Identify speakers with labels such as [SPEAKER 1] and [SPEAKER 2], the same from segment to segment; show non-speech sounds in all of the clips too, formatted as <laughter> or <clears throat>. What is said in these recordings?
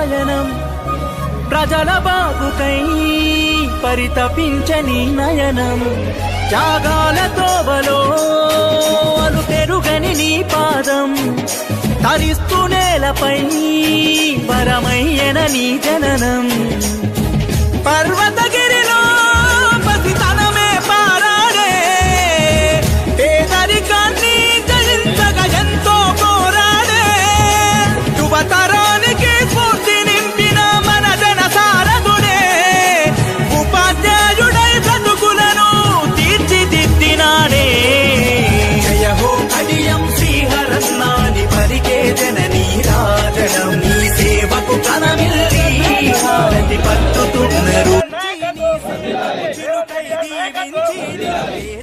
[SPEAKER 1] పయనం ప్రజల బాగుకై పరితపించని నయనం. జాగాల తోవలో అలు పెరుగని నీ పాదం. తరిస్తూ నేలపై వరమయ్యన నీ జననం. పర్వత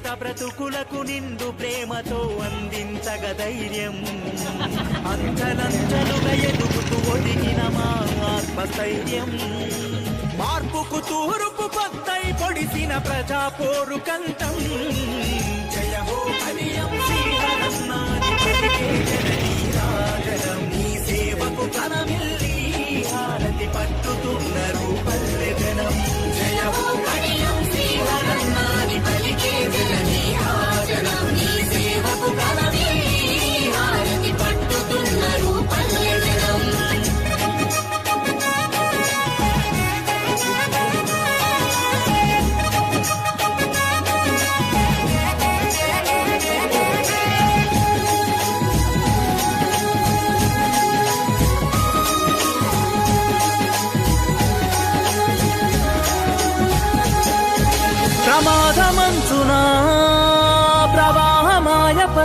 [SPEAKER 1] పేద బ్రతుకులకు నిండు ప్రేమతో అందించగ ధైర్యం. అంచలంచలుగా ఎదుగుతూ ఒదిగిన మా ఆత్మస్థైర్యం. మార్పుకు తూరుపు పత్తై పొడిసిన ప్రజా పోరు కంఠం. జయ హో హరియం సేవకు హారతి పట్టుతున్నారు పల్లె జనం. జయ హో పలికే జననీ రాజనం నీ సేవకు కనమిల్లి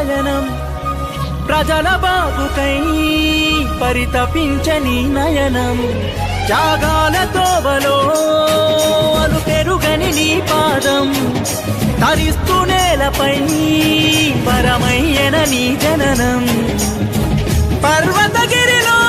[SPEAKER 1] పయనం ప్రజల బాగుకై పరితపించని నయనం. జాగాల తోవలో అలు పెరుగని నీ పాదం. తరిస్తూ నేలపై పరమయ్యన నీ జననం. పర్వతగిరిలో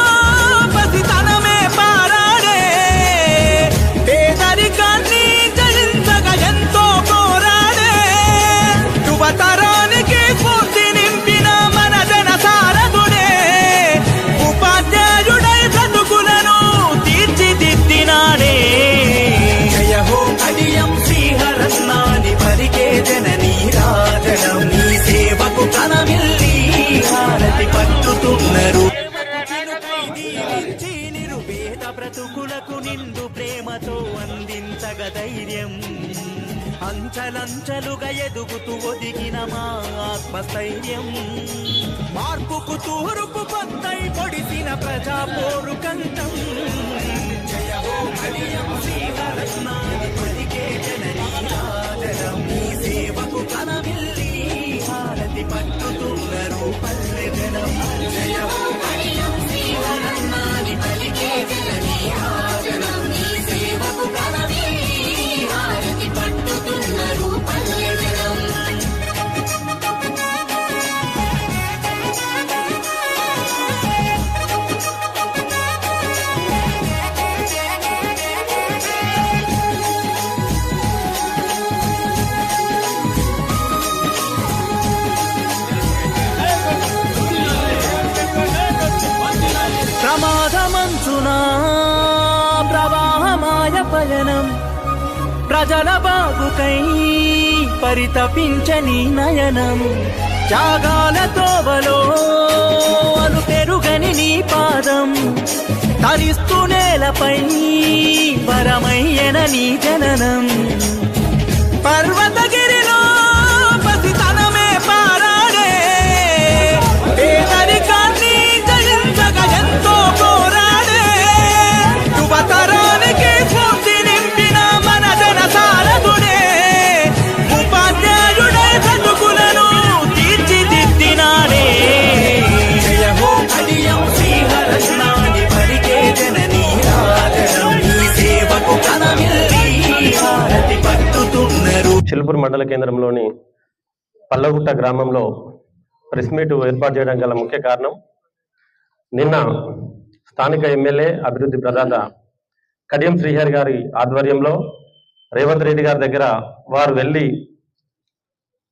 [SPEAKER 1] అంచలంచలుగా ఎదుగుతూ ఒదిగిన మా ఆత్మస్థైర్యం. మార్పుకు తూరుపు కొత్తై పొడిసిన ప్రజా పోరు కంఠం. జయ హో హరియం శ్రీహరస్నాది పలికే జననీ రాజనం నీ సేవకు కనమిల్లి హారతి పట్టుతున్నారు పల్లె జనం. జయ హరియం శ్రీహరస్నాది పలికే జననీ రాజనం ప్రజల బాగుకై పరితపించని నయనము త్యాగాల తోవలో అను పెరుగని నీ పాదం. తరిస్తూ నేలపై వరమయ్యన నీ జననం. పర్వతగే
[SPEAKER 2] చిలుపూరు మండల కేంద్రంలోని పల్లగుట్ట గ్రామంలో ప్రెస్ మీట్ ఏర్పాటు చేయడం గల ముఖ్య కారణం. నిన్న స్థానిక ఎమ్మెల్యే అభివృద్ధి ప్రదాత కడియం శ్రీహరి గారి ఆధ్వర్యంలో రేవంత్ రెడ్డి గారి దగ్గర వారు వెళ్ళి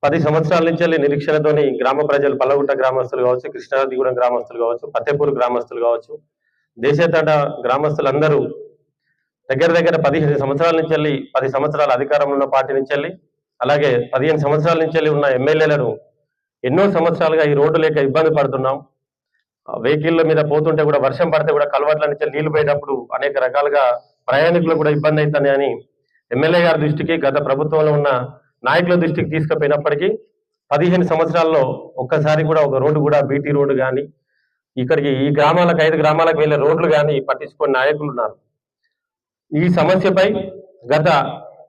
[SPEAKER 2] పది సంవత్సరాల నుంచి వెళ్ళి నిరీక్షణతోని గ్రామ ప్రజలు పల్లగుట్ట గ్రామస్తులు కావచ్చు కృష్ణాదిగూడెం గ్రామస్తులు కావచ్చు ఫతేపూర్ గ్రామస్తులు కావచ్చు దేశేతట గ్రామస్తులందరూ దగ్గర దగ్గర పదిహేను సంవత్సరాల నుంచి వెళ్ళి పది సంవత్సరాల అధికారంలో పార్టీ నుంచి వెళ్ళి అలాగే పదిహేను సంవత్సరాల నుంచి వెళ్ళి ఉన్న ఎమ్మెల్యేలను ఎన్నో సంవత్సరాలుగా ఈ రోడ్డు లేక ఇబ్బంది పడుతున్నాం. వెహికల్ల మీద పోతుంటే కూడా వర్షం పడితే కూడా కలవట్ల నుంచి నీళ్ళు పోయేటప్పుడు అనేక రకాలుగా ప్రయాణికులు కూడా ఇబ్బంది అవుతుంది అని ఎమ్మెల్యే గారి దృష్టికి గత ప్రభుత్వంలో ఉన్న నాయకుల దృష్టికి తీసుకుపోయినప్పటికీ పదిహేను సంవత్సరాల్లో ఒక్కసారి కూడా ఒక రోడ్డు కూడా బీటీ రోడ్డు కానీ ఇక్కడికి ఈ గ్రామాలకు ఐదు గ్రామాలకు వెళ్ళే రోడ్లు కానీ పట్టించుకునే నాయకులు ఉన్నారు. ఈ సమస్యపై గత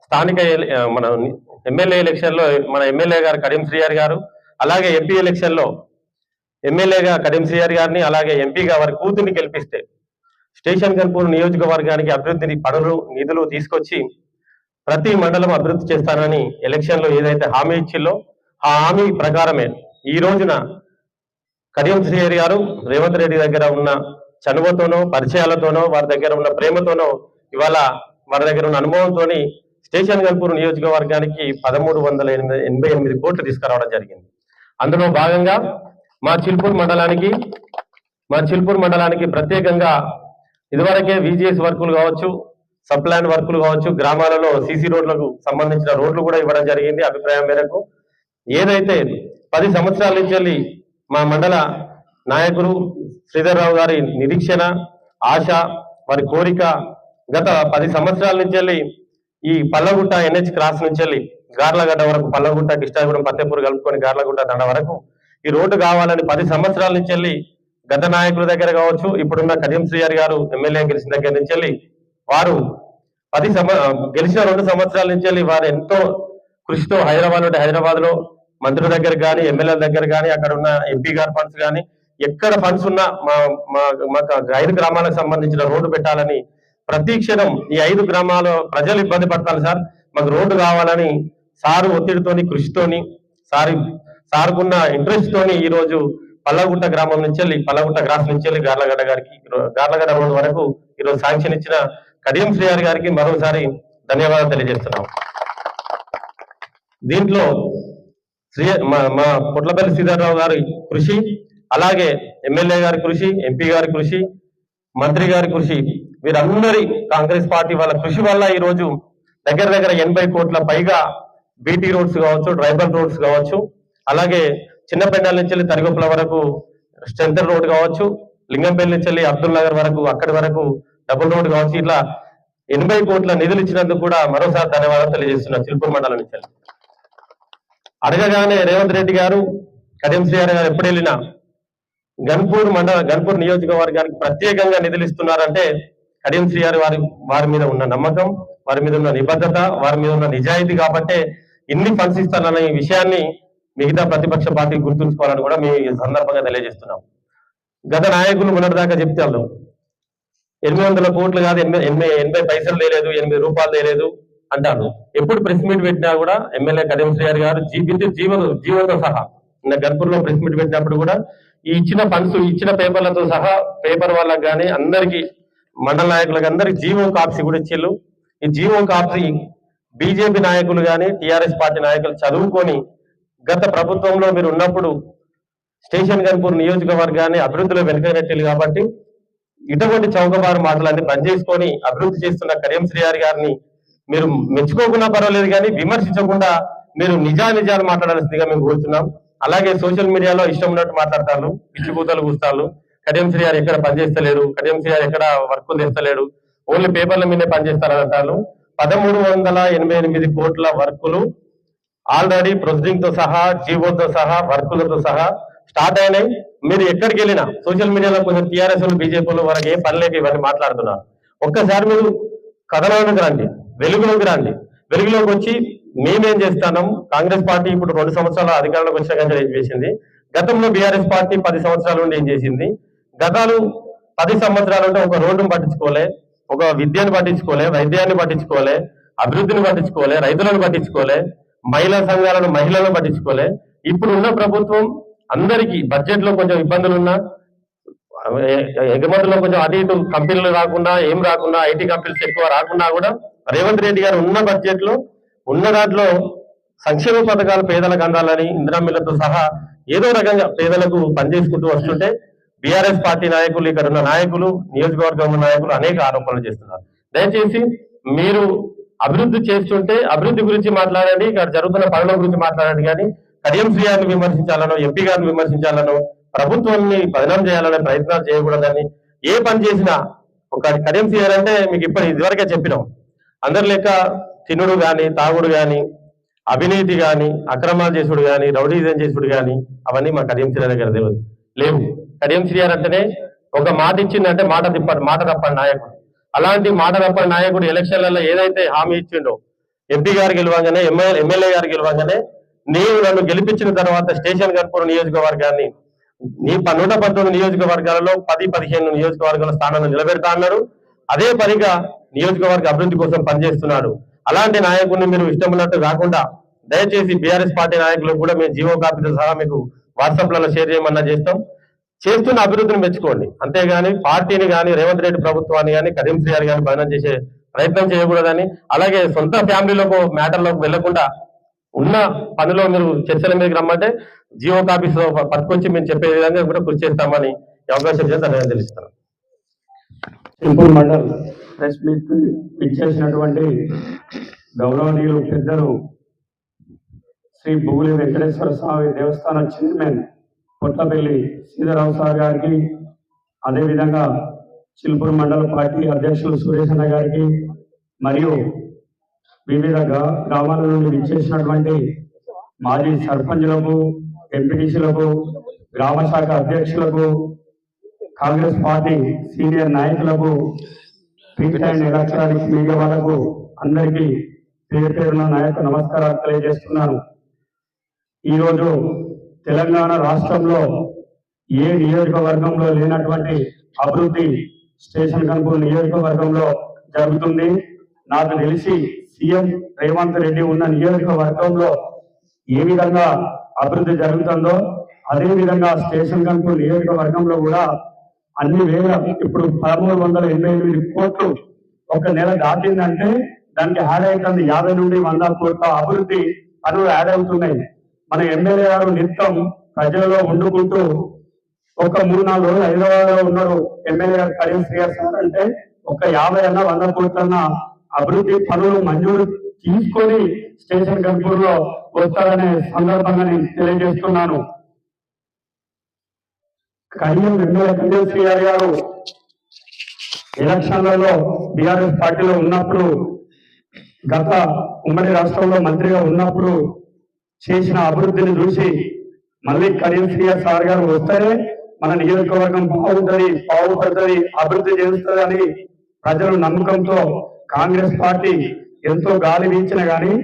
[SPEAKER 2] స్థానిక మన ఎమ్మెల్యే ఎలక్షన్లో మన ఎమ్మెల్యే గారు కరీం శ్రీయార్ గారు అలాగే ఎంపీ ఎలక్షన్లో ఎమ్మెల్యేగా కరీం శ్రీయార్ గారిని అలాగే ఎంపీగా వారి కూతుర్ని గెలిపిస్తే స్టేషన్ కన్పూర్ నియోజకవర్గానికి అభివృద్ధిని పనులు నిధులు తీసుకొచ్చి ప్రతి మండలం అభివృద్ధి చేస్తానని ఎలక్షన్లో ఏదైతే హామీ ఇచ్చిల్లో ఆ హామీ ప్రకారమే ఈ రోజున కడియం శ్రీహరి గారు రేవంత్ రెడ్డి దగ్గర ఉన్న చనువతోనో పరిచయాలతోనో వారి దగ్గర ఉన్న ప్రేమతోనో ఇవాళ వారి దగ్గర ఉన్న అనుభవంతోని స్టేషన్ గల్పూర్ నియోజకవర్గానికి పదమూడు వందల ఎనిమిది ఎనభై ఎనిమిది కోట్లు తీసుకురావడం జరిగింది. అందులో భాగంగా మా చిల్పూర్ మండలానికి మా చిల్పూర్ మండలానికి ప్రత్యేకంగా ఇదివరకే విజిఎస్ వర్కులు కావచ్చు సప్లాన్ వర్కులు కావచ్చు గ్రామాలలో సీసీ రోడ్లకు సంబంధించిన రోడ్లు కూడా ఇవ్వడం జరిగింది అభిప్రాయం మేరకు. ఏదైతే పది సంవత్సరాల నుంచి వెళ్ళి మా మండల నాయకులు శ్రీధర్ రావు గారి నిరీక్షణ ఆశ వారి కోరిక గత పది సంవత్సరాల నుంచి వెళ్ళి ఈ పల్లగుట్ట ఎన్హెచ్ క్రాస్ నుంచి వెళ్ళి గార్లగడ్డ వరకు పల్లగుట్ట కిష్టాపురం పత్తేపూర్ కలుపుకొని గార్లగుట్ట దండ వరకు ఈ రోడ్డు కావాలని పది సంవత్సరాల నుంచి వెళ్ళి గత నాయకుల దగ్గర కావచ్చు ఇప్పుడున్న కరీం శ్రీయారి గారు ఎమ్మెల్యే గెలిచిన దగ్గర నుంచి వెళ్ళి వారు పది గెలిచిన రెండు సంవత్సరాల నుంచి వెళ్ళి వారు ఎంతో కృషితో హైదరాబాద్ నుండి హైదరాబాద్లో మంత్రుల దగ్గర కానీ ఎమ్మెల్యేల దగ్గర కానీ అక్కడ ఉన్న ఎంపీ గారి ఫండ్స్ కానీ ఎక్కడ ఫండ్స్ ఉన్నా మా మా ఐదు గ్రామాలకు సంబంధించిన రోడ్డు పెట్టాలని ప్రతి క్షణం ఈ ఐదు గ్రామాల ప్రజలు ఇబ్బంది పడతారు సార్. మాకు రోడ్డు కావాలని సారు ఒత్తిడితోని కృషితోని సారి సార్కున్న ఇంట్రెస్ట్ తోని ఈ రోజు పల్లగుట్ట గ్రామం నుంచి వెళ్ళి పల్లగుట్ట గ్రాస్ నుంచి వెళ్ళి గార్లగడ్డ గారికి గార్లగడ్డ రోడ్డు వరకు ఈరోజు శాంక్షన్ ఇచ్చిన కడియం శ్రీయారి గారికి మరోసారి ధన్యవాదాలు తెలియజేస్తున్నాం. దీంట్లో శ్రీ మా మా పుట్లపల్లి శ్రీధర్రావు గారి కృషి అలాగే ఎమ్మెల్యే గారి కృషి ఎంపీ గారి కృషి మంత్రి గారి కృషి వీరందరి కాంగ్రెస్ పార్టీ వాళ్ళ కృషి వల్ల ఈ రోజు దగ్గర దగ్గర ఎనభై కోట్ల పైగా బీటీ రోడ్స్ కావచ్చు ట్రైబల్ రోడ్స్ కావచ్చు అలాగే చిన్నపెండాల నుంచి తరిగొప్పల వరకు స్ట్రెంతర్ రోడ్ కావచ్చు లింగంపల్లి నుంచి అబ్దుల్ నగర్ వరకు అక్కడి వరకు డబుల్ రోడ్ కావచ్చు ఇట్లా ఎనభై కోట్ల నిధులు ఇచ్చినందుకు కూడా మరోసారి ధన్యవాదాలు తెలియజేస్తున్నారు చిలుపూరు మండలం నుంచి అడగగానే రేవంత్ రెడ్డి గారు కడియం గారు గారు ఎప్పుడు వెళ్ళినా గన్పూర్ మండల గన్పూర్ నియోజకవర్గానికి ప్రత్యేకంగా నిధులు ఇస్తున్నారంటే కడియం శ్రీహరి వారి వారి మీద ఉన్న నమ్మకం వారి మీద ఉన్న నిబద్ధత వారి మీద ఉన్న నిజాయితీ కాబట్టే ఇన్ని ఫండ్స్ ఇస్తానన్న ఈ విషయాన్ని మిగతా ప్రతిపక్ష పార్టీ గుర్తుంచుకోవాలని కూడా మేము ఈ సందర్భంగా తెలియజేస్తున్నాం. గత నాయకులు మొన్నటిదాకా చెప్తారు. ఎనిమిది వందల కోట్లు కాదు ఎనిమిది ఎనభై ఎనభై పైసలు లేదు ఎనిమిది రూపాయలు లేదు అంటారు. ఎప్పుడు ప్రెస్ మీట్ పెట్టినా కూడా ఎమ్మెల్యే కరీం శ్రీహరి గారు జీవితం జీవనం జీవంతో సహా నిన్న గన్పూర్లో ప్రెస్ మీట్ పెట్టినప్పుడు కూడా ఈ ఇచ్చిన ఫండ్స్ ఇచ్చిన పేపర్లతో సహా పేపర్ వాళ్ళకి కానీ అందరికి మండల నాయకులకు అందరికి జీవం కాప్సీ కూడా ఇచ్చేళ్ళు. ఈ జీవం కాపీ బీజేపీ నాయకులు కానీ టిఆర్ఎస్ పార్టీ నాయకులు చదువుకొని గత ప్రభుత్వంలో మీరు ఉన్నప్పుడు స్టేషన్ గన్పూర్ నియోజకవర్గాన్ని అభివృద్ధిలో వెనుకనెట్టారు కాబట్టి ఇటువంటి చౌకబారు మాటలన్నీ బంద్ చేసుకొని అభివృద్ధి చేస్తున్న కరీం శ్రీహారి గారిని మీరు మెచ్చుకోకుండా పర్వాలేదు కానీ విమర్శించకుండా మీరు నిజా నిజాలు మాట్లాడాల్సిందిగా మేము కోరుతున్నాం అలాగే సోషల్ మీడియాలో ఇష్టం ఉన్నట్టు మాట్లాడతారు పిచ్చికూతలు కూస్తాళ్ళు. కడియంశ్రీ గారు ఎక్కడ పనిచేస్తలేరు కడియంశ్రీ గారు ఎక్కడ వర్క్ తెస్తలేడు ఓన్లీ పేపర్ల మీదే పనిచేస్తారు అంటారు పదమూడు వందల ఎనభై ఎనిమిది కోట్ల వర్కులు ఆల్రెడీ ప్రొసీడింగ్తో సహా జీవోతో సహా వర్కులతో సహా స్టార్ట్ అయినాయి. మీరు ఎక్కడికి వెళ్ళినా సోషల్ మీడియాలో కొంచెం టీఆర్ఎస్ బీజేపీలు వరకు ఏ పని లేక ఇవన్నీ మాట్లాడుతున్నారు. ఒక్కసారి మీరు కథలోనికి రండి వెలుగులోకి రండి. వెలుగులోకి వచ్చి మేమేం చేస్తాం కాంగ్రెస్ పార్టీ ఇప్పుడు రెండు సంవత్సరాల అధికారంలోకి వచ్చిన కంటే ఏం చేసింది. గతంలో బీఆర్ఎస్ పార్టీ పది సంవత్సరాల నుండి ఏం చేసింది? గతాలు పది సంవత్సరాలు ఉంటే ఒక రోడ్డును పట్టించుకోలే ఒక విద్యను పట్టించుకోలే వైద్యాన్ని పట్టించుకోలే అభివృద్ధిని పట్టించుకోలే రైతులను పట్టించుకోలే మహిళా సంఘాలను మహిళలను పట్టించుకోలే. ఇప్పుడు ఉన్న ప్రభుత్వం అందరికీ బడ్జెట్లో కొంచెం ఇబ్బందులు ఉన్నా ఎగుమతుల్లో కొంచెం అటు ఇటు కంపెనీలు రాకుండా ఏం రాకుండా ఐటీ కంపెనీస్ ఎక్కువ రాకుండా కూడా రేవంత్ రెడ్డి గారు ఉన్న బడ్జెట్లో ఉన్న దాంట్లో సంక్షేమ పథకాలు పేదలకు అందాలని ఇందిరా మిల్లతో సహా ఏదో రకంగా పేదలకు పనిచేసుకుంటూ వస్తుంటే బీఆర్ఎస్ పార్టీ నాయకులు ఇక్కడ ఉన్న నాయకులు నియోజకవర్గం నాయకులు అనేక ఆరోపణలు చేస్తున్నారు. దయచేసి మీరు అభివృద్ధి చేస్తుంటే అభివృద్ధి గురించి మాట్లాడండి ఇక్కడ జరుగుతున్న పనుల గురించి మాట్లాడండి కానీ కడియం శ్రీయాన్ని విమర్శించాలనో ఎంపీ గారిని విమర్శించాలనో ప్రభుత్వాన్ని బదనాం చేయాలనే ప్రయత్నాలు చేయకూడదని ఏ పని చేసినా ఒక కడియం శ్రీయార్ అంటే మీకు ఇప్పటి ఇదివరకే చెప్పినాం. అందరి లెక్క తినుడు గాని తాగుడు గాని అవినీతి గాని అక్రమాలు చేసుడు గాని రౌడీజం చేసుడు గాని అవన్నీ మా కడియం శ్రీయార్ దగ్గర తెలియదు లేవు. కడియం శ్రీయార్ అంటేనే ఒక మాట ఇచ్చిందంటే మాట తిప్పడు మాట తప్పని నాయకుడు. అలాంటి మాట తప్పని నాయకుడు ఎలక్షన్లలో ఏదైతే హామీ ఇచ్చిండో ఎంపీ గారు గెలవగానే ఎమ్మెల్యే గారు గెలవగానే నీవు నన్ను గెలిపించిన తర్వాత స్టేషన్ కనుపూర్ నియోజకవర్గాన్ని నీ ప- నూట పంతొమ్మిది నియోజకవర్గాలలో పది పదిహేను నియోజకవర్గాల స్థానాన్ని నిలబెడతా అన్నారు. అదే పనిగా నియోజకవర్గ అభివృద్ధి కోసం పనిచేస్తున్నాడు. అలాంటి నాయకుడిని మీరు ఇష్టం ఉన్నట్టు కాకుండా దయచేసి బీఆర్ఎస్ పార్టీ నాయకులకు కూడా మేము జీవో కాపీతో సహా మీకు వాట్సాప్లలో షేర్ చేయమన్నా చేస్తాం. చేస్తున్న అభివృద్ధిని మెచ్చుకోండి. అంతేగాని పార్టీని కానీ రేవంత్ రెడ్డి ప్రభుత్వాన్ని కానీ కరీం గారు కానీ భయనం చేసే ప్రయత్నం చేయకూడదని అలాగే సొంత ఫ్యామిలీలోకి మ్యాటర్లోకి వెళ్ళకుండా ఉన్న పనిలో మీరు చర్చల మీదకి రమ్మంటే జియో కాపీస్ పట్టుకొచ్చి మేము చెప్పే విధంగా కూడా కృషి చేస్తామని అవకాశం చేసి ధన్యవాదాలు తెలుస్తాను
[SPEAKER 3] సింపుల్ మండల్ ప్రెస్ మీట్ ఇచ్చేసినటువంటి గౌరవనీయులు పెద్దలు శ్రీ భూగులి వెంకటేశ్వర స్వామి దేవస్థానం చైర్మన్ కొట్టపల్లి సీతారావు సార్ గారికి అదేవిధంగా చిలుపూరు మండల పార్టీ అధ్యక్షులు సురేష్ అన్న గారికి మరియు వివిధ గ్రామాల నుండి విచ్చేసినటువంటి మాజీ సర్పంచులకు ఎంపీటీసీలకు గ్రామ శాఖ అధ్యక్షులకు కాంగ్రెస్ పార్టీ సీనియర్ నాయకులకు ప్రింట్ అండ్ ఎలక్ట్రానిక్స్ మీడియా వాళ్ళకు అందరికీ పేరు పేరున నా యొక్క నమస్కారాలు తెలియజేస్తున్నాను. ఈరోజు తెలంగాణ రాష్ట్రంలో ఏ నియోజకవర్గంలో లేనటువంటి అభివృద్ధి స్టేషన్ కనుపూర్ నియోజకవర్గంలో జరుగుతుంది. నాకు తెలిసి సీఎం రేవంత్ రెడ్డి ఉన్న నియోజకవర్గంలో ఏ విధంగా అభివృద్ధి జరుగుతుందో అదే విధంగా స్టేషన్ కనుపూర్ నియోజకవర్గంలో కూడా అన్ని వేల ఇప్పుడు పదమూడు వందల ఎనభై ఎనిమిది కోట్లు ఒక నెల దాటిందంటే దానికి యాడ్ అవుతుంది యాభై నుండి వంద కోట్ల అభివృద్ధి పనులు యాడ్ అవుతున్నాయి. మన ఎమ్మెల్యే గారు నిత్యం ప్రజలలో వండుకుంటూ ఒక మూడు నాలుగు రోజులు హైదరాబాద్లో ఉన్నారు. ఎమ్మెల్యే గారు కరీం శ్రీగారు అంటే ఒక యాభై అన్న వంద కోట్లన్న అభివృద్ధి పనులు మంజూరు తీసుకొని స్టేషన్ గంపూర్లో వస్తారనే సందర్భంగా నేను తెలియజేస్తున్నాను. కరీం ఎమ్మెల్యే కరీం శ్రీగారు గారు ఎలక్షన్లలో బీఆర్ఎస్ పార్టీలో ఉన్నప్పుడు గత ఉమ్మడి రాష్ట్రంలో మంత్రిగా ఉన్నప్పుడు చేసిన అభివృద్ధిని చూసి మళ్ళీ కరీం సార్ గారు వస్తే మన నియోజకవర్గం బాగుంటది బాగుపడుతుంది అభివృద్ధి చేస్తుంది ప్రజలు నమ్మకంతో కాంగ్రెస్ పార్టీ ఎంతో గాలి వీచిన గాని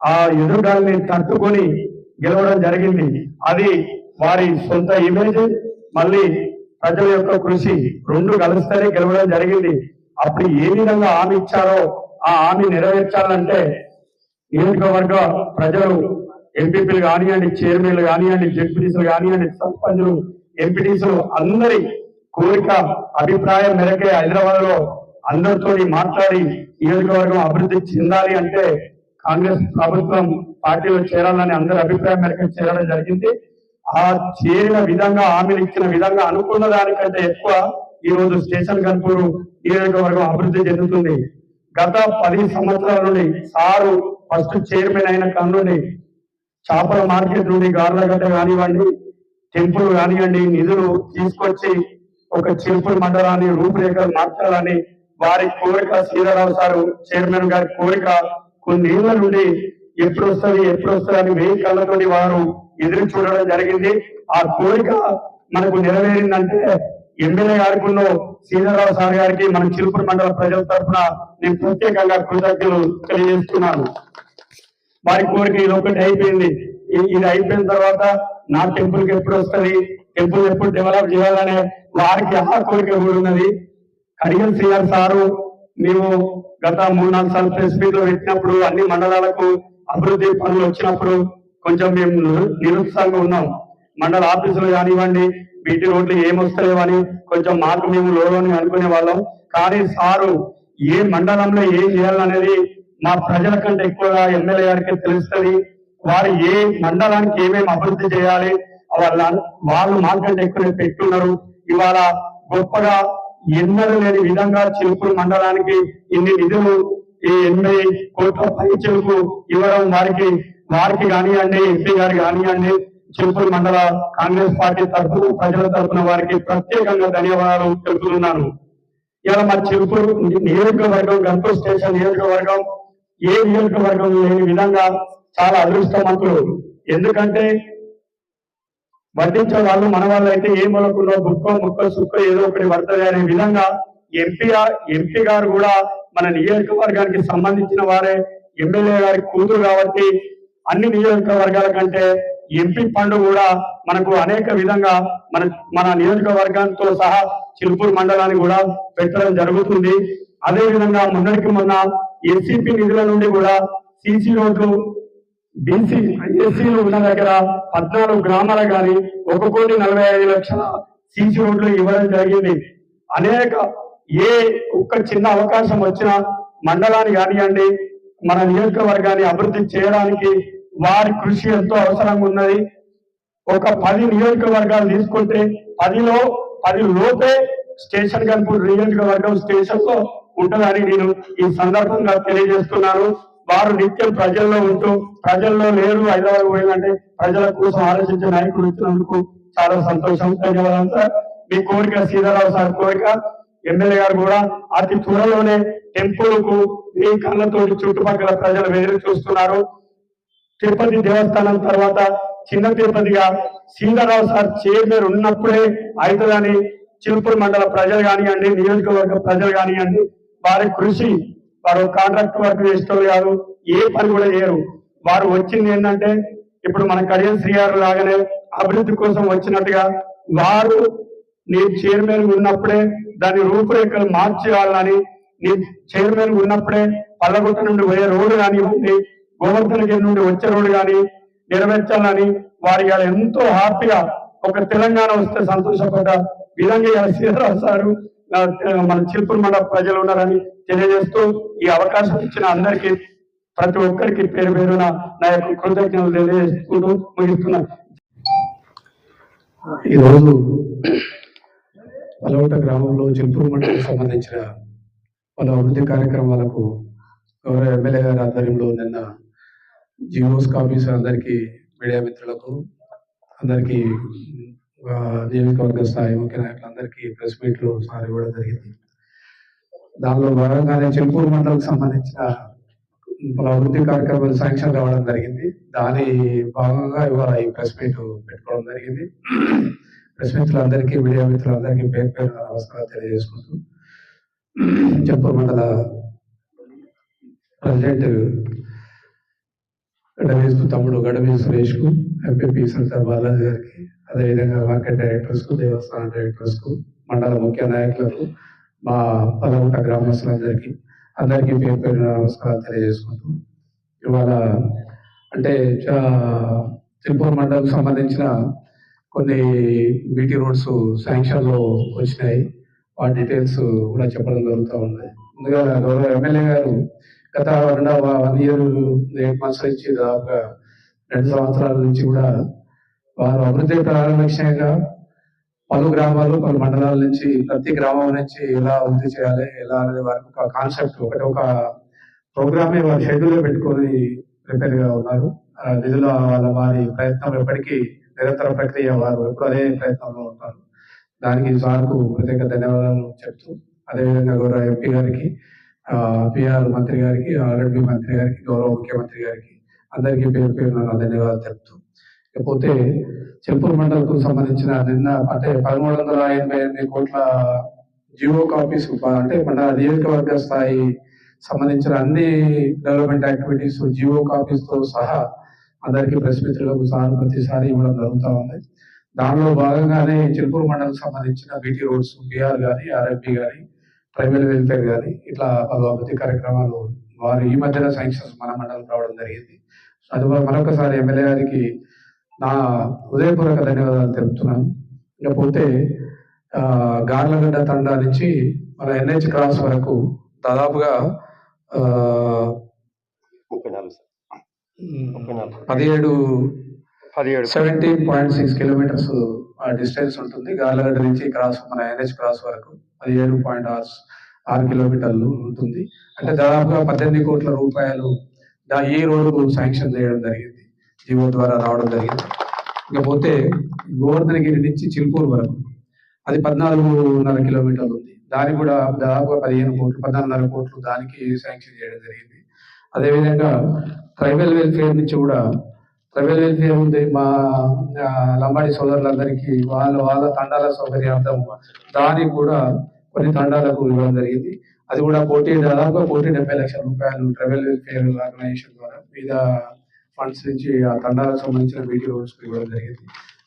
[SPEAKER 3] ఆ ఎదురుగాలిని తట్టుకొని గెలవడం జరిగింది. అది వారి సొంత ఇమేజ్ మళ్ళీ ప్రజల యొక్క కృషి రెండు కలిస్తేనే గెలవడం జరిగింది. అప్పుడు ఏ విధంగా హామీ ఇచ్చారో ఆ హామీ నెరవేర్చాలంటే నియోజకవర్గ ప్రజలు ఎంపీపీలు కానివ్వండి చైర్మన్లు కానివ్వండి జడ్పీటీసులు కానివ్వండి సర్పంచులు ఎంపీటీసులు అందరి కోరిక అభిప్రాయం మేరకే హైదరాబాద్లో అందరితో మాట్లాడి నియోజకవర్గం అభివృద్ధి చెందాలి అంటే కాంగ్రెస్ ప్రభుత్వం పార్టీలో చేరాలని అందరి అభిప్రాయం మేరకు చేరడం జరిగింది. ఆ చేరిన విధంగా హామీలు ఇచ్చిన విధంగా అనుకున్న దానికంటే ఎక్కువ ఈ రోజు స్టేషన్ కనుపూరు నియోజకవర్గం అభివృద్ధి చెందుతుంది. గత పది సంవత్సరాల నుండి సారు ఫస్ట్ చైర్మన్ అయిన కన్నుండి చేపల మార్కెట్ నుండి గార్లగడ్డ కానివ్వండి టెంపుల్ కానివ్వండి నిధులు తీసుకొచ్చి ఒక చిరుపుల మండలాన్ని రూపురేఖలు మార్చాలని వారి కోరిక సీతారావు సారు చైర్మన్ గారి కోరిక కొన్ని ఏళ్ళ నుండి ఎప్పుడు వస్తుంది ఎప్పుడు వస్తుంది అని వెయ్యి కళ్ళతోటి వారు ఎదురు చూడడం జరిగింది. ఆ కోరిక మనకు నెరవేరిందంటే ఎమ్మెల్యే గారికి సీతారావు సార్ గారికి మన చిలుపురు మండల ప్రజల తరఫున నేను ప్రత్యేకంగా కృతజ్ఞతలు తెలియజేస్తున్నాను. వారి కోరిక ఇది ఒకటి అయిపోయింది. ఇది అయిపోయిన తర్వాత నా టెంపుల్కి ఎప్పుడు వస్తుంది? టెంపుల్ ఎప్పుడు డెవలప్ చేయాలనే వారికి ఆ కోరిక కూడా ఉన్నది. కడిగం సిఆర్ సారు మేము గత మూడు నాలుగు సార్లు ప్రెస్ మీట్లో పెట్టినప్పుడు అన్ని మండలాలకు అభివృద్ధి పనులు వచ్చినప్పుడు కొంచెం మేము నిరుత్సాహంగా ఉన్నాం. మండల ఆఫీసులు కానివ్వండి బీటీ రోడ్లు ఏమొస్తలేవని కొంచెం మాకు మేము లోన్ అనుకునే వాళ్ళం. కానీ సారు ఏ మండలంలో ఏం చేయాలనేది మా ప్రజల కంటే ఎక్కువగా ఎమ్మెల్యే గారికి తెలుస్తుంది. వారు ఏ మండలానికి ఏమేమి అభివృద్ధి చేయాలి వాళ్ళ వాళ్ళు మాకంటే ఎక్కువ పెట్టున్నారు ఇవాళ గొప్పగా ఎన్నడూ లేని విధంగా చిలుకూరు మండలానికి ఇన్ని నిధులు ఈ ఎనిమిది కోట్ల పై చెరుకు ఇవ్వడం వారికి వారికి కానివ్వండి ఎంపీ గారు కానివ్వండి చిలుకూరు మండల కాంగ్రెస్ పార్టీ తరఫున ప్రజల తరఫున వారికి ప్రత్యేకంగా ధన్యవాదాలు తెలుపుతున్నాను. ఇలా మా చిలుకూరు నియోజకవర్గం గంటూరు స్టేషన్ నియోజకవర్గం ఏ నియోజకవర్గం లేని విధంగా చాలా అదృష్టవంతులు. ఎందుకంటే వర్తించే వాళ్ళు మన వాళ్ళు అయితే ఏ మొలకులో బుక్కో ముక్కో సుక్కో ఏదో ఒకటి పడుతుంది అనే విధంగా ఎంపీ ఎంపీ గారు కూడా మన నియోజకవర్గానికి సంబంధించిన వారే ఎమ్మెల్యే గారి కూతురు కాబట్టి అన్ని నియోజకవర్గాల కంటే ఎంపీ పండు కూడా మనకు అనేక విధంగా మన మన నియోజకవర్గంతో సహా చిలుపూరు మండలాన్ని కూడా పెట్టడం జరుగుతుంది. అదే విధంగా మొన్నటికి మొన్న ఎన్సిపి నిధుల నుండి కూడా సిసి రోడ్లు బీసీ ఎస్సీలు ఉన్న దగ్గర పద్నాలుగు గ్రామాలకు కానీ ఒక కోటి నలభై ఐదు లక్షల సీసీ రోడ్లు ఇవ్వడం జరిగింది. అనేక ఏ ఒక్క చిన్న అవకాశం వచ్చినా మండలాన్ని కానివ్వండి మన నియోజకవర్గాన్ని అభివృద్ధి చేయడానికి వారి కృషి ఎంతో అవసరంగా ఉన్నది. ఒక పది నియోజకవర్గాలు తీసుకుంటే పదిలో పది లోపే స్టేషన్ కనుక నియోజకవర్గం స్టేషన్లో ఉంటుందని నేను ఈ సందర్భంగా తెలియజేస్తున్నాను. వారు నిత్యం ప్రజల్లో ఉంటూ ప్రజల్లో లేరు హైదరాబాద్ పోయిందంటే ప్రజల కోసం ఆలోచించే నాయకుడు వచ్చినందుకు చాలా సంతోషం. ధన్యవాదాలు సార్. మీ కోరిక సీతారావు సార్ కోరిక. ఎమ్మెల్యే గారు కూడా అతి త్వరలోనే టెంపుల్కు మీ కళ్ళతోటి చుట్టుపక్కల ప్రజలు ఎదురు చూస్తున్నారు. తిరుపతి దేవస్థానం తర్వాత చిన్న తిరుపతిగా సీతారావు సార్ చైర్మన్ ఉన్నప్పుడే అవుతుందని చిలుపూరు మండల ప్రజలు కానివ్వండి నియోజకవర్గ ప్రజలు కానివ్వండి వారి కృషి వారు కాంట్రాక్ట్ వర్క్ చేసేటో కాదు ఏ పని కూడా చేయరు. వారు వచ్చింది ఏంటంటే ఇప్పుడు మన కడియం శ్రీగారు లాగానే అభివృద్ధి కోసం వచ్చినట్టుగా వారు నీ చైర్మన్ ఉన్నప్పుడే దాని రూపురేఖలు మార్చేయాలని నీ చైర్మన్ ఉన్నప్పుడే పల్లగుట్ట నుండి పోయే రోడ్డు కానివ్వండి గోవర్ధనగిరి నుండి వచ్చే రోడ్డు కానీ నెరవేర్చాలని వారి ఎంతో హ్యాపీగా ఒక తెలంగాణ వస్తే సంతోషపడ్డ విధంగా ఇవాళ సీతారావు సారు మన చిలుపూరు మండల ప్రజలు ఉన్నారని తెలియజేస్తూ ఈ అవకాశం ఇచ్చిన అందరికీ ప్రతి ఒక్కరికి పేరు పేరున నా యొక్క కృతజ్ఞతలు తెలియజేసుకుంటూ ముగిస్తున్నాను
[SPEAKER 4] ఈరోజు పలవట గ్రామంలో చింతూరు మండలికి సంబంధించిన పలు అభివృద్ధి కార్యక్రమాలకు గౌరవ ఎమ్మెల్యే గారి ఆధ్వర్యంలో నిన్న జియోస్ కాపీస్ అందరికీ మీడియా మిత్రులకు అందరికీ నియోజకవర్గ స్థాయి ముఖ్య నాయకులందరికీ ప్రెస్ మీట్లు సార్ ఇవ్వడం జరిగింది. దానిలో భాగంగానే చెంపూరు మండలకు సంబంధించిన పలు అభివృద్ధి కార్యక్రమాలు శాంక్షన్ కావడం జరిగింది. దాని భాగంగా ఇవాళ ఈ ప్రెస్ మీట్ పెట్టుకోవడం జరిగింది. ప్రెస్ మిత్రులందరికీ మీడియా మిత్రులందరికీ పేరు పేరు నమస్కారం తెలియజేసుకుంటూ చెంపూరు మండల ప్రెసిడెంట్ గడవేసు తమ్ముడు గడవేసు సురేష్కు ఎంపీపీ సర్దార్ బాలాజీ గారికి అదేవిధంగా మార్కెట్ డైరెక్టర్స్కు దేవస్థానం డైరెక్టర్స్కు మండల ముఖ్య నాయకులకు మా పదవుట గ్రామస్తులందరికీ అందరికీ పేరు పేరు నమస్కారాలు తెలియజేసుకుంటూ ఇవాళ అంటే తిరుపూర్ మండలం సంబంధించిన కొన్ని బీటీ రోడ్స్ శాంక్షన్లో వచ్చినాయి. వాటి డీటెయిల్స్ కూడా చెప్పడం జరుగుతూ ఉంది. ముందుగా గౌరవ ఎమ్మెల్యే గారు గత రెండవ వన్ ఇయర్ ఎయిట్ మంత్స్ నుంచి దాదాపుగా రెండు సంవత్సరాల నుంచి కూడా వారు అభివృద్ధి ప్రారంభించగా పలు గ్రామాలు పలు మండలాల నుంచి ప్రతి గ్రామం నుంచి ఎలా అభివృద్ధి చేయాలి ఎలా అనేది వారికి ఒక కాన్సెప్ట్ ఒకటి ఒక ప్రోగ్రామే వారు షెడ్యూల్ పెట్టుకొని ప్రిపేర్గా ఉన్నారు. నిధుల వాళ్ళ వారి ప్రయత్నం ఎప్పటికీ నిరంతర ప్రక్రియ వారు ఎప్పుడు అదే ప్రయత్నంలో ఉంటారు. దానికి సార్కు ప్రత్యేక ధన్యవాదాలు చెప్తూ అదేవిధంగా గౌరవ ఎంపీ గారికి పిఆర్ మంత్రి గారికి ఆర్ఎండ్బి మంత్రి గారికి గౌరవ ముఖ్యమంత్రి గారికి అందరికీ పేరు పేరు ధన్యవాదాలు చెప్తూ లేకపోతే చెంపూరు మండలకు సంబంధించిన నిన్న అంటే పదమూడు వందల ఎనభై ఎనిమిది కోట్ల జియో కాపీస్ అంటే మన నియోజకవర్గ స్థాయి సంబంధించిన అన్ని డెవలప్మెంట్ యాక్టివిటీస్ జియో కాపీస్తో సహా అందరికీ ప్రెస్ మిత్రులకు సార్ ప్రతిసారి ఇవ్వడం జరుగుతూ ఉంది. దానిలో భాగంగానే చిలుపూరు మండలం సంబంధించిన బీటీ రోడ్స్ బీఆర్ గాని ఆర్ఎంపీ గాని ట్రైబల్ వెల్ఫేర్ గాని ఇట్లా పలు అభివృద్ధి కార్యక్రమాలు వారు ఈ మధ్యన శాంక్షన్స్ మన మండలం రావడం జరిగింది. అది మరొకసారి ఎమ్మెల్యే గారికి నా హృదయపూర్వక ధన్యవాదాలు తెలుపుతున్నాను. ఇకపోతే గార్లగడ్డ తండా నుంచి మన ఎన్హెచ్ క్రాస్ వరకు దాదాపుగా పదిహేడు
[SPEAKER 2] పదిహేడు.
[SPEAKER 4] Seventeen point six kilometers distance ఉంటుంది. గార్లగడ్డ నుంచి క్రాస్ మన ఎన్హెచ్ క్రాస్ వరకు అది ఏడు పాయింట్ ఆరు ఆరు కిలోమీటర్లు ఉంటుంది. అంటే దాదాపుగా పద్దెనిమిది కోట్ల రూపాయలు దా- ఈ రోడ్డుకు శాంక్షన్ చేయడం జరిగింది. జీవో ద్వారా రావడం జరిగింది. ఇకపోతే గోవర్ధనగిరి నుంచి చిల్పూర్ వరకు. అది పద్నాలుగున్నర కిలోమీటర్లు ఉంది. దానికి కూడా దాదాపుగా పదిహేను కోట్లు పద్నాలుగున్నర కోట్లు దానికి శాంక్షన్ చేయడం జరిగింది. అదేవిధంగా ట్రైబల్ వెల్ఫేర్ నుంచి కూడా ట్రైబల్ వెల్ఫేర్ ఉంది. మా లంబాడి సోదరులందరికీ వాళ్ళ వాళ్ళ తండాల సౌకర్యార్థం దానికి కూడా కొన్ని తండాలకు ఇవ్వడం జరిగింది. అది కూడా కోటి దాదాపుగా కోటి డెబ్బై లక్షల రూపాయలు ట్రైబల్ వెల్ఫేర్ ఆర్గనైజేషన్ ద్వారా వివిధ ఫండ్స్ నుంచి ఆ తండాలకు సంబంధించిన బీటీ రోడ్స్ ఇవ్వడం జరిగింది.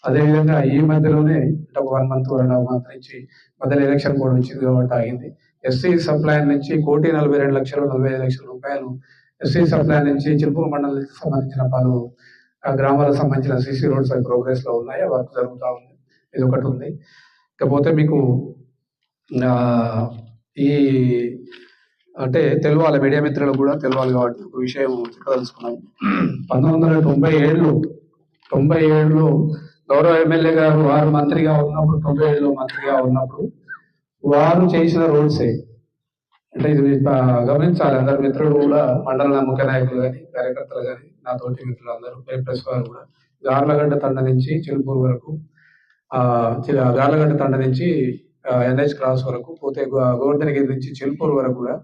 [SPEAKER 4] అదేవిధంగా ఈ మధ్యలోనే అంటే ఒక one month one half month నుంచి మధ్యలో ఎలక్షన్ కూడా వచ్చింది కాబట్టి ఆగింది. ఎస్సీ సప్లై నుంచి కోటి నలభై రెండు లక్షలు నలభై ఐదు లక్షల రూపాయలు ఎస్సీ సప్లై నుంచి చిలుపూరు మండలానికి సంబంధించిన పలు గ్రామాలకు సంబంధించిన సీసీ రోడ్స్ అవి ప్రోగ్రెస్లో ఉన్నాయి. వర్క్ జరుగుతూ ఉంది. ఇది ఒకటి ఉంది. ఇకపోతే మీకు ఈ అంటే తెలవాలి మీడియా మిత్రులకు కూడా తెలవాలి కాబట్టి ఒక విషయం చెప్పదలుచుకున్నాను. పంతొమ్మిది వందల తొంభై ఏడులో తొంభై ఏడులో గౌరవ ఎమ్మెల్యే గారు వారు మంత్రిగా ఉన్నప్పుడు తొంభై ఏడులో మంత్రిగా ఉన్నప్పుడు వారు చేసిన రోడ్సే అంటే ఇది గమనించాలి అందరు మిత్రులు కూడా మండల ముఖ్య నాయకులు కానీ కార్యకర్తలు కానీ నా తోటి మిత్రులు అందరూ ప్రెస్ వారు కూడా గార్లగడ్డ తండ నుంచి చిలుపూరు వరకు ఆ గార్లగడ్డ తండ నుంచి ఎన్హెచ్ క్రాస్ వరకు పోతే గోవర్ధనగిరి నుంచి చిలుపూరు వరకు కూడా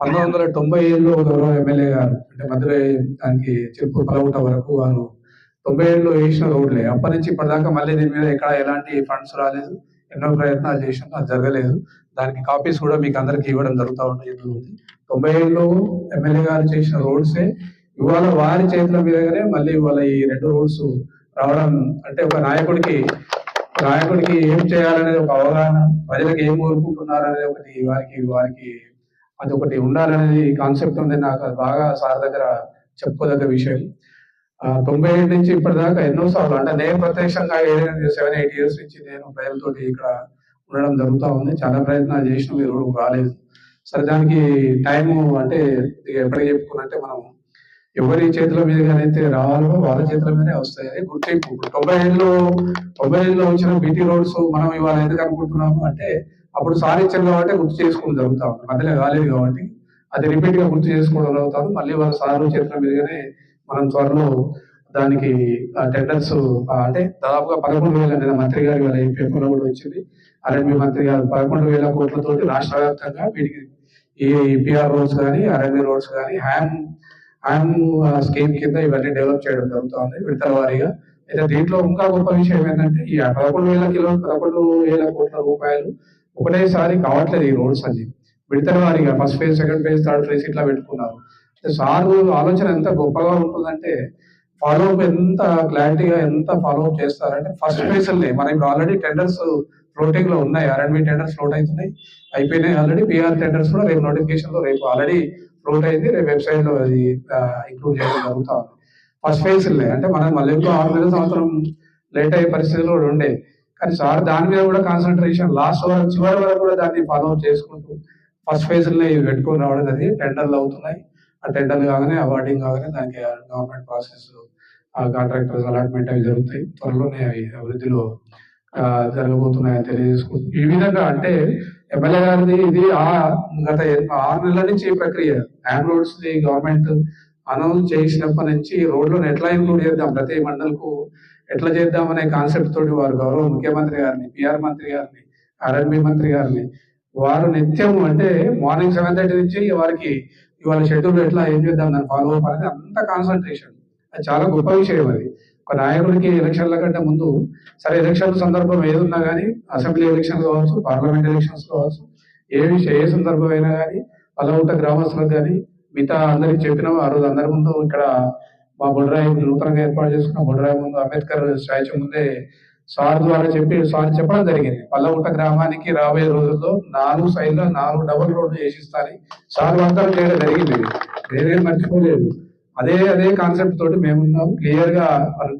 [SPEAKER 4] పంతొమ్మిది వందల తొంభై ఏడులో గౌరవ ఎమ్మెల్యే గారు అంటే మధురై దానికి చిలుపూరు పలవుట వరకు వారు తొంభై ఏడులో వేసిన రోడ్లే అప్పటి నుంచి ఇప్పటిదాకా మళ్ళీ దీని మీద ఎక్కడ ఎలాంటి ఫండ్స్ రాలేదు ఎన్నో ప్రయత్నాలు చేసినా అది జరగలేదు. దానికి కాపీస్ కూడా మీకు అందరికి ఇవ్వడం జరుగుతూ ఉంటుంది తొంభై ఏడులో ఎమ్మెల్యే గారు చేసిన రోడ్సే ఇవాళ వారి చేతుల మీదగానే మళ్ళీ ఇవాళ ఈ రెండు రోడ్స్ రావడం అంటే ఒక నాయకుడికి నాయకుడికి ఏం చేయాలనేది ఒక అవగాహన ప్రజలకు ఏం కోరుకుంటున్నారు అనేది ఒకటి వారికి వారికి అది ఒకటి ఉండాలనేది కాన్సెప్ట్ ఉంది. నాకు అది బాగా సార్ దగ్గర చెప్పుకోదగ్గ విషయం. తొంభై ఏడు నుంచి ఇప్పటిదాకా ఎన్నో సార్లు అంటే నేను ప్రత్యక్షంగా సెవెన్ ఎయిట్ ఇయర్స్ నుంచి నేను ప్రజలతోటి ఇక్కడ ఉండడం జరుగుతూ ఉంది. చాలా ప్రయత్నాలు చేసిన మీరు రాలేదు. సరే దానికి టైము అంటే ఇక ఎప్పటికి చెప్పుకున్నట్టే మనం ఎవరి చేతుల మీదగానైతే రావాలో వాళ్ళ చేతుల మీదే వస్తాయి. అది గుర్తింపు. ఇప్పుడు తొంభై ఏళ్ళు తొంభై ఏళ్ళలో వచ్చిన బీటీ రోడ్స్ మనం ఇవాళ ఎందుకు అనుకుంటున్నాము అంటే అప్పుడు సాధించారు కాబట్టి గుర్తు చేసుకోవడం జరుగుతా మధ్యలో కాలేదు కాబట్టి అది రిపీట్గా గుర్తు చేసుకోవడం జరుగుతాను. మళ్ళీ వాళ్ళ సారు చేతుల మీదుగానే మనం త్వరలో దానికి టెండర్స్ అంటే దాదాపుగా పదకొండు వేల నిన్న మంత్రి గారి వాళ్ళ పేపర్లో కూడా వచ్చింది. అరణ్య మంత్రి గారు పదకొండు వేల కోట్లతో రాష్ట్ర వ్యాప్తంగా వీటికి ఈ పిఆర్ రోడ్స్ కానీ అరణ్య రోడ్స్ కానీ హ్యామ్ హ్యామ్ స్కీమ్ కింద ఇవన్నీ డెవలప్ చేయడం జరుగుతుంది విడతల వారీగా. అయితే దీంట్లో ఇంకా గొప్ప విషయం ఏంటంటే ఈ పదకొండు వేల కిలో పదకొండు వేల కోట్ల రూపాయలు ఒకటేసారి కావట్లేదు ఈ రోడ్స్ అన్ని. విడతల వారిగా first phase second phase third phase ఇట్లా పెట్టుకున్నారు. సార్ ఆలోచన ఎంత గొప్పగా ఉంటుందంటే ఫాలో అప్ ఎంత క్లారిటీగా ఎంత ఫాలో అప్ చేస్తారంటే ఫస్ట్ ఫేజ్ మనం ఇప్పుడు ఆల్రెడీ టెండర్స్ ఫ్లోటింగ్లో ఉన్నాయి. ఆర్ఎండ్బి టెండర్స్ ఫ్లోట్ అవుతున్నాయి. అయిపోయినాయి ఆల్రెడీ పిఆర్ టెండర్స్ కూడా రేపు నోటిఫికేషన్లో రేపు ఆల్రెడీ ఫ్లోట్ అయింది. రేపు వెబ్సైట్లో అది ఇంక్లూడ్ చేయడం జరుగుతా ఉంది. ఫస్ట్ ఫేజ్ అంటే మనం మళ్ళీ ఇంకో ఆరు నెలల సంవత్సరం లేట్ అయ్యే పరిస్థితులు కూడా ఉండే. కానీ సార్ దాని మీద కూడా కాన్సన్ట్రేషన్ లాస్ట్ వరకు చివరి వరకు కూడా దాన్ని ఫాలో చేసుకుంటూ ఫస్ట్ ఫేజ్ ఇవి పెట్టుకొని రావడం అది టెండర్లు అవుతున్నాయి. ఆ టెండర్లు కాగానే అవార్డింగ్ కాగానే దానికి గవర్నమెంట్ ప్రాసెస్ కాంట్రాక్టర్స్ అలాట్మెంట్ అవి జరుగుతాయి. త్వరలోనే అవి అభివృద్ధిలో జరగబోతున్నాయని తెలియజేసుకుంటూ. ఈ విధంగా అంటే ఎమ్మెల్యే గారిది ఇది ఆ గత ఆరు నెలల నుంచి ఈ ప్రక్రియ. హ్యాండ్ రోడ్స్ గవర్నమెంట్ అనౌన్స్ చేసినప్పటి నుంచి రోడ్లను ఎట్లా ఇంక్లూడ్ చేద్దాం? ప్రతి మండలకు ఎట్లా చేద్దాం అనే కాన్సెప్ట్ తోటి వారు గౌరవ ముఖ్యమంత్రి గారిని పిఆర్ మంత్రి గారిని ఆర్ఎంబి మంత్రి గారిని వారు నిత్యం అంటే మార్నింగ్ సెవెన్ థర్టీ నుంచి వారికి ఇవాళ షెడ్యూల్ ఎట్లా ఏం చేద్దాం దాన్ని ఫాలో అప్ అనేది అంత కాన్సన్ట్రేషన్ అది చాలా గొప్ప విషయం అది. ఒక నాయకుడికి ఎలక్షన్ల కంటే ముందు సరే ఎలక్షన్ సందర్భం ఏదున్నా కానీ అసెంబ్లీ ఎలక్షన్ కావచ్చు పార్లమెంట్ ఎలక్షన్స్ కావచ్చు ఏ విషయం ఏ సందర్భం అయినా కానీ పల్లవుట గ్రామస్తులకు కానీ మిగతా అందరికి చెప్పిన ఆ రోజు అందరి ముందు ఇక్కడ మా బుల్రాయి నూతనంగా ఏర్పాటు చేసుకున్న బుల్రాయి ముందు అంబేద్కర్ స్టాచ్యూ ముందే సార్ ద్వారా చెప్పి సార్ చెప్పడం జరిగింది. పల్లవుట గ్రామానికి రాబోయే రోజుల్లో నాలుగు సైడ్లో నాలుగు డబుల్ రోడ్లు చేసిస్తారని సార్ వాగ్దానం చేయడం జరిగింది. వేరే మర్చిపోలేదు. అదే అదే కాన్సెప్ట్ తోటి మేము ఉన్నాం క్లియర్గా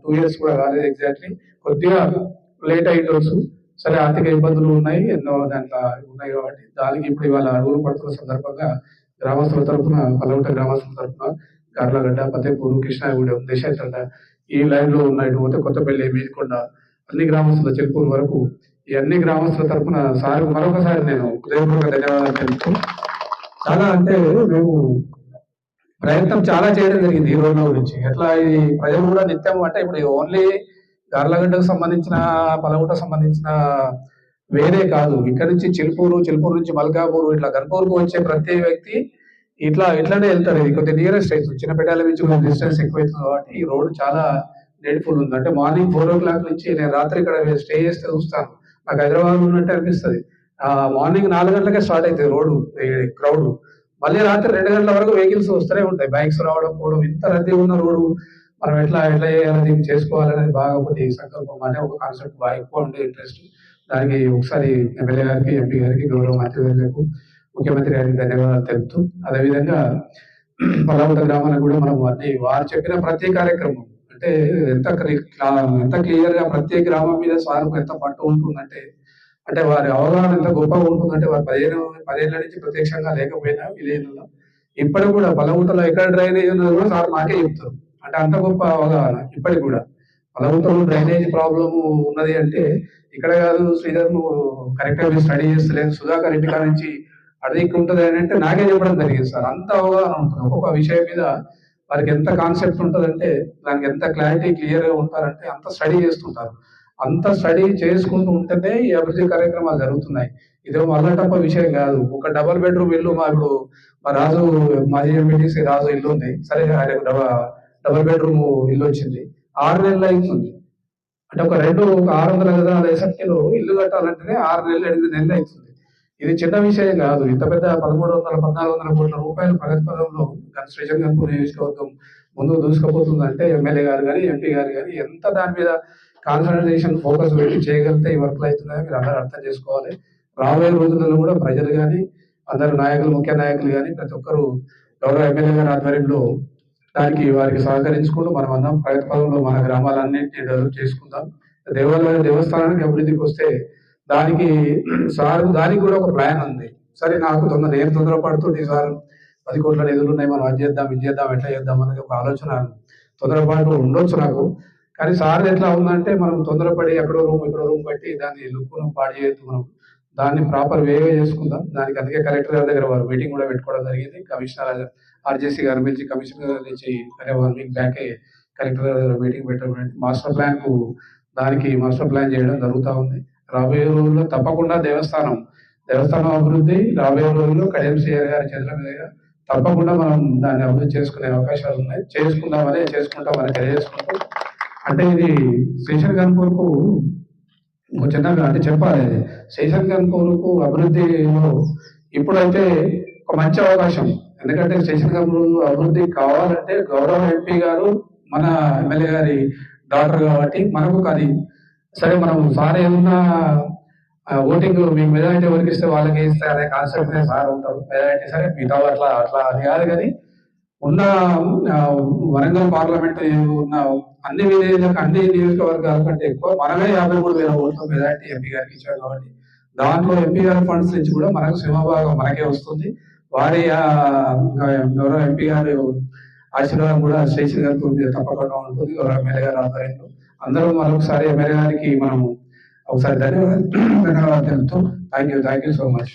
[SPEAKER 4] టూ ఇయర్స్ కూడా కాలేదు ఎగ్జాక్ట్లీ. కొద్దిగా లేట్ అయ్యిండొచ్చు సరే ఆర్థిక ఇబ్బందులు ఉన్నాయి ఎన్నో దాంట్లో ఉన్నాయి కాబట్టి దానికి ఇప్పుడు ఇవాళ అడుగులు పడుతున్న సందర్భంగా గ్రామస్తుల తరఫున పల్లవుట గ్రామస్తుల తరఫున గార్లగడ్డ పతేపూరు కృష్ణాగూడెం దేశాచండ ఈ లైన్లో ఉన్న కొత్తపల్లి మీదకొండ అన్ని గ్రామస్తుల చెల్పూరు వరకు ఈ అన్ని గ్రామస్తుల తరపున సార్ మరొకసారి నేను హృదయపూర్వక ధన్యవాదాలు తెలుపుతూ చాలా అంటే మేము ప్రయత్నం చాలా చేయడం జరిగింది ఈ రోజుల గురించి. ఎట్లా ఈ ప్రజలు కూడా నిత్యం అంటే ఇప్పుడు ఓన్లీ గార్లగడ్డకు సంబంధించిన పలగుటకు సంబంధించిన వేరే కాదు. ఇక్కడ నుంచి చిలుపూరు చిలుపూరు నుంచి మల్కాపూర్ ఇట్లా గన్పూర్కు వచ్చే ప్రతి వ్యక్తి ఇట్లా ఇట్లానే వెళ్తారు. ఇది కొద్దిగా నియరెస్ట్ అవుతుంది చిన్నపేటల నుంచి కొంచెం డిస్టెన్స్ ఎక్కువ అవుతుంది కాబట్టి ఈ రోడ్ చాలా డేట్ఫుల్ ఉంది. అంటే మార్నింగ్ ఫోర్ ఓ క్లాక్ నుంచి నేను రాత్రి ఇక్కడ స్టే చేస్తే చూస్తాను. నాకు హైదరాబాద్ ఉన్నట్టు అనిపిస్తుంది. ఆ మార్నింగ్ నాలుగు గంటలకే స్టార్ట్ అవుతుంది రోడ్డు క్రౌడ్ మళ్ళీ రాత్రి రెండు గంటల వరకు వెహికల్స్ వస్తూనే ఉంటాయి. బైక్స్ రావడం పోవడం ఇంత రద్దీ ఉన్న రోడ్డు మనం ఎట్లా ఎట్లా చేయాలి దీన్ని చేసుకోవాలనేది బాగా ఒకటి సంకల్పం అంటే ఒక కాన్సెప్ట్ బాగా ఎక్కువ ఉండే ఇంట్రెస్ట్ దానికి ఒకసారి ఎమ్మెల్యే గారికి ఎంపీ గారికి గౌరవ మంత్రివర్యులకు ముఖ్యమంత్రి గారికి ధన్యవాదాలు తెలుపుతూ అదేవిధంగా <clears throat> పర్వత గ్రామానికి కూడా మనం అన్ని వారు చెప్పిన ప్రతి కార్యక్రమం అంటే ఎంత ఎంత క్లియర్గా ప్రతి గ్రామం మీద సార్కు ఎంత పట్టు ఉంటుందంటే అంటే వారి అవగాహన ఎంత గొప్పగా ఉంటుందంటే వారు పదిహేను పదిహేనుల నుంచి ప్రత్యక్షంగా లేకపోయినా విలేజ్లో ఇప్పటికి కూడా పలవుటలో ఎక్కడ డ్రైనేజ్ ఉన్నది కూడా సార్ మాకే చెప్తారు. అంటే అంత గొప్ప అవగాహన ఇప్పటికి కూడా. పలవుటలో డ్రైనేజ్ ప్రాబ్లము ఉన్నది అంటే ఇక్కడ కాదు శ్రీధర్ నువ్వు కరెక్ట్గా స్టడీ చేస్తలేదు సుధాకర్ ఇంటి నుంచి అడవికి ఉంటుంది అని అంటే నాకే చెప్పడం జరిగింది సార్. అంత అవగాహన ఉంటుంది. ఒక్కొక్క విషయం మీద వారికి ఎంత కాన్సెప్ట్ ఉంటుందంటే దానికి ఎంత క్లారిటీ క్లియర్గా ఉంటారంటే అంత స్టడీ చేస్తుంటారు. అంత స్టడీ చేసుకుంటూ ఉంటేనే ఈ అభివృద్ధి కార్యక్రమాలు జరుగుతున్నాయి. ఇదేమో అల్లటప్ప విషయం కాదు. ఒక డబల్ బెడ్రూమ్ ఇల్లు మా ఇప్పుడు మా రాజు మాజీ ఎంపీటీసీ రాజు ఇల్లు ఉంది. సరే ఆయనకు డబల్ బెడ్రూమ్ ఇల్లు వచ్చింది. ఆరు నెలలు అవుతుంది అంటే ఒక రెండు ఒక ఆరు వందల గదాల ఎసెప్టీలో ఇల్లు కట్టాలంటేనే ఆరు నెలలు ఎనిమిది నెలలు అవుతుంది ఇది చిన్న విషయం కాదు. ఇంత పెద్ద పదమూడు వందల పద్నాలుగు వందల కోట్ల రూపాయలు ప్రగతి పదంలో కన్స్ట్రక్షన్ కనుక నియోజకవర్గం ముందు దూసుకుపోతుందంటే ఎమ్మెల్యే గారు కానీ ఎంపీ గారు కానీ ఎంత దాని మీద కాన్సన్ట్రేషన్ ఫోకస్ పెట్టి చేయగలిగితే ఈ వర్క్లు అవుతున్నాయో మీరు అందరూ అర్థం చేసుకోవాలి. రాబోయే రోజులలో కూడా ప్రజలు కానీ అందరు నాయకులు ముఖ్య నాయకులు కానీ ప్రతి ఒక్కరు గౌరవ ఎమ్మెల్యే గారి ఆధ్వర్యంలో దానికి వారికి సహకరించుకుంటూ మనం అందరం ప్రగతి పదంలో మన గ్రామాలన్నింటినీ డెవలప్ చేసుకుందాం. దేవాలయ దేవస్థానానికి అభివృద్ధికి వస్తే దానికి సార్ దానికి కూడా ఒక ప్లాన్ ఉంది. సరే నాకు తొందర నేను తొందరపడుతుంది సార్ పది కోట్ల నిధులు ఉన్నాయి మనం అది చేద్దాం ఇది చేద్దాం ఎట్లా చేద్దాం అనేది ఒక ఆలోచన తొందరపాటు ఉండొచ్చు నాకు. కానీ సార్ ఎట్లా ఉందంటే మనం తొందరపడి ఎక్కడో రూమ్ ఎక్కడో రూమ్ కట్టి దాన్ని లుక్ను పాడు చేయొద్దు మనం దాన్ని ప్రాపర్ వేగా చేసుకుందాం. దానికి అందుకే కలెక్టర్ గారి దగ్గర వారు మీటింగ్ కూడా పెట్టుకోవడం జరిగింది. కమిషనర్ ఆర్జేసీ గారి పిలిచి కమిషనర్ గారి నుంచి అరే వన్ వీక్ బ్యాకే కలెక్టర్ గారి దగ్గర మీటింగ్ పెట్టడం మాస్టర్ ప్లాన్కు దానికి మాస్టర్ ప్లాన్ చేయడం జరుగుతూ ఉంది. రాబోయే రోజుల్లో తప్పకుండా దేవస్థానం దేవస్థానం అభివృద్ధి రాబోయే రోజుల్లో కడియం గారి చేతుల మీదుగా తప్పకుండా మనం దాన్ని అభివృద్ధి చేసుకునే అవకాశాలు ఉన్నాయి చేసుకుందామని చేసుకుంటామని తెలియజేసుకుంటాం అంటే ఇది స్టేషన్ కనుపూర్కు ఒక చిన్నగా అంటే చెప్పాలి ఇది. స్టేషన్ అభివృద్ధిలో ఇప్పుడైతే ఒక మంచి అవకాశం ఎందుకంటే స్టేషన్ కనుపూర్ అభివృద్ధి కావాలంటే గౌరవ ఎంపీ గారు మన ఎమ్మెల్యే గారి డాక్టర్ కాబట్టి మనకు అది సరే మనం సార్ ఏమన్నా ఓటింగ్ మీకు మెజారిటీ ఎవరికి ఇస్తే వాళ్ళకి ఇస్తే అనే కాన్సెప్ట్ సార్ ఉంటారు మెజారిటీ సరే మిగతా అట్లా అట్లా అది కాదు కానీ ఉన్న వరంగల్ పార్లమెంట్ ఉన్న అన్ని విలేజ్లకు అన్ని నియోజకవర్గాల కంటే ఎక్కువ మనమే యాభై మూడు వేల ఓట్లు మెజారిటీ ఎంపీ గారికి ఇచ్చారు కాబట్టి దాంట్లో ఎంపీ గారి ఫండ్స్ నుంచి కూడా మనకు సింహభాగం మనకే వస్తుంది. వారి ఎవరో ఎంపీ గారు ఆశీర్వాదం కూడా స్టేషన్ గారికి తప్పకుండా ఉంటుంది. ఎవరో ఎమ్మెల్యే గారు ఆధ్వర్యంలో. అందరూ మరొకసారి ఎమ్మెల్యే గారికి మనం ఒకసారి ధన్యవాదాలు ధన్యవాదాలు తెలుపుతూ thank you thank you so much